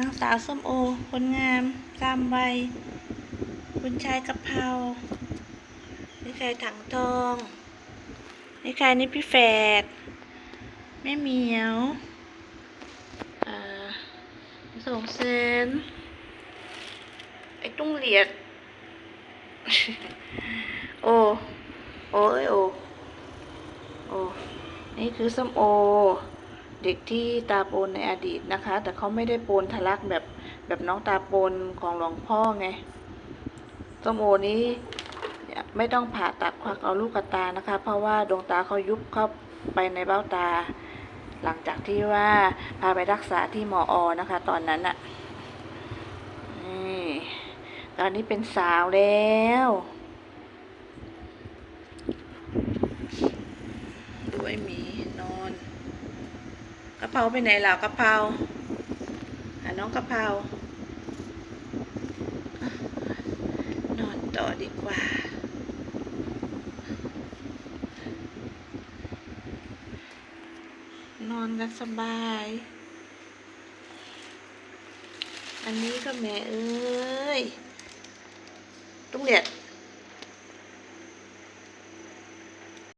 นางสาวส้มโอ คนงามตามวัยคุณชายกะเพรานี่ใครถังทองนี่ใครนี่พี่แฝดแม่เหมียวอ่าส่งเซนไอ้ตุ้งเหลียด โอ โอ้ยโอ โอ้นี่คือส้มโอ เด็กที่ตาโปนในอดีตนะคะ แต่เขาไม่ได้โปนทะลักแบบแบบน้องตาโปนของหลวงพ่อไงส้มโอนี้ไม่ต้องผ่าตัดควักเอาลูกตานะคะ เพราะว่าดวงตาเขายุบเข้าไปในเบ้าตา หลังจากที่ว่าพาไปรักษาที่หมออนะคะ ตอนนั้นอะนี่ตอนนี้เป็นสาวแล้วดูไอ้หมีนอนะเพราไปไหนล่ะกะเพราหาน้องกะเพรานอนต่อดีกว่า นอนกันสบาย อันนี้ก็แม่เอ้ยตุ้งเลียด